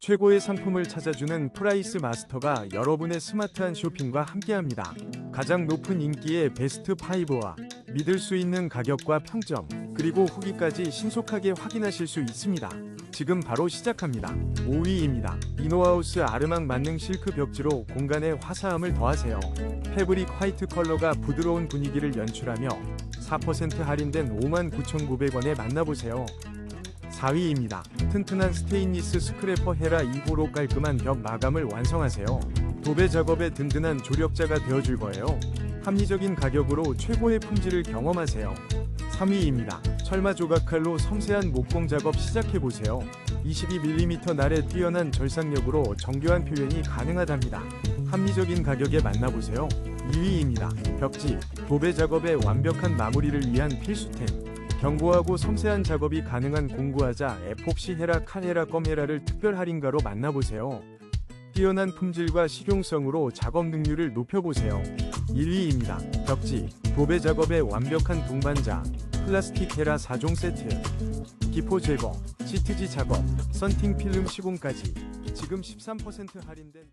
최고의 상품을 찾아주는 프라이스 마스터가 여러분의 스마트한 쇼핑과 함께합니다. 가장 높은 인기의 베스트 5와 믿을 수 있는 가격과 평점, 그리고 후기까지 신속하게 확인하실 수 있습니다. 지금 바로 시작합니다. 5위입니다. 이노하우스 아르망 만능 실크 벽지로 공간에 화사함을 더하세요. 패브릭 화이트 컬러가 부드러운 분위기를 연출하며 4% 할인된 59,900원에 만나보세요. 4위입니다. 튼튼한 스테인리스 스크래퍼 헤라 2호로 깔끔한 벽 마감을 완성하세요. 도배 작업의 든든한 조력자가 되어줄 거예요. 합리적인 가격으로 최고의 품질을 경험하세요. 3위입니다. 철마 조각칼로 섬세한 목공 작업 시작해보세요. 22mm 날의 뛰어난 절삭력으로 정교한 표현이 가능하답니다. 합리적인 가격에 만나보세요. 2위입니다. 벽지, 도배 작업의 완벽한 마무리를 위한 필수템. 견고하고 섬세한 작업이 가능한 공구하자 에폭시 헤라 칼헤라 껌헤라를 특별 할인가로 만나보세요. 뛰어난 품질과 실용성으로 작업 능률을 높여보세요. 1위입니다. 벽지, 도배 작업의 완벽한 동반자, 플라스틱 헤라 4종 세트. 기포 제거, 시트지 작업, 썬팅 필름 시공까지 지금 13% 할인된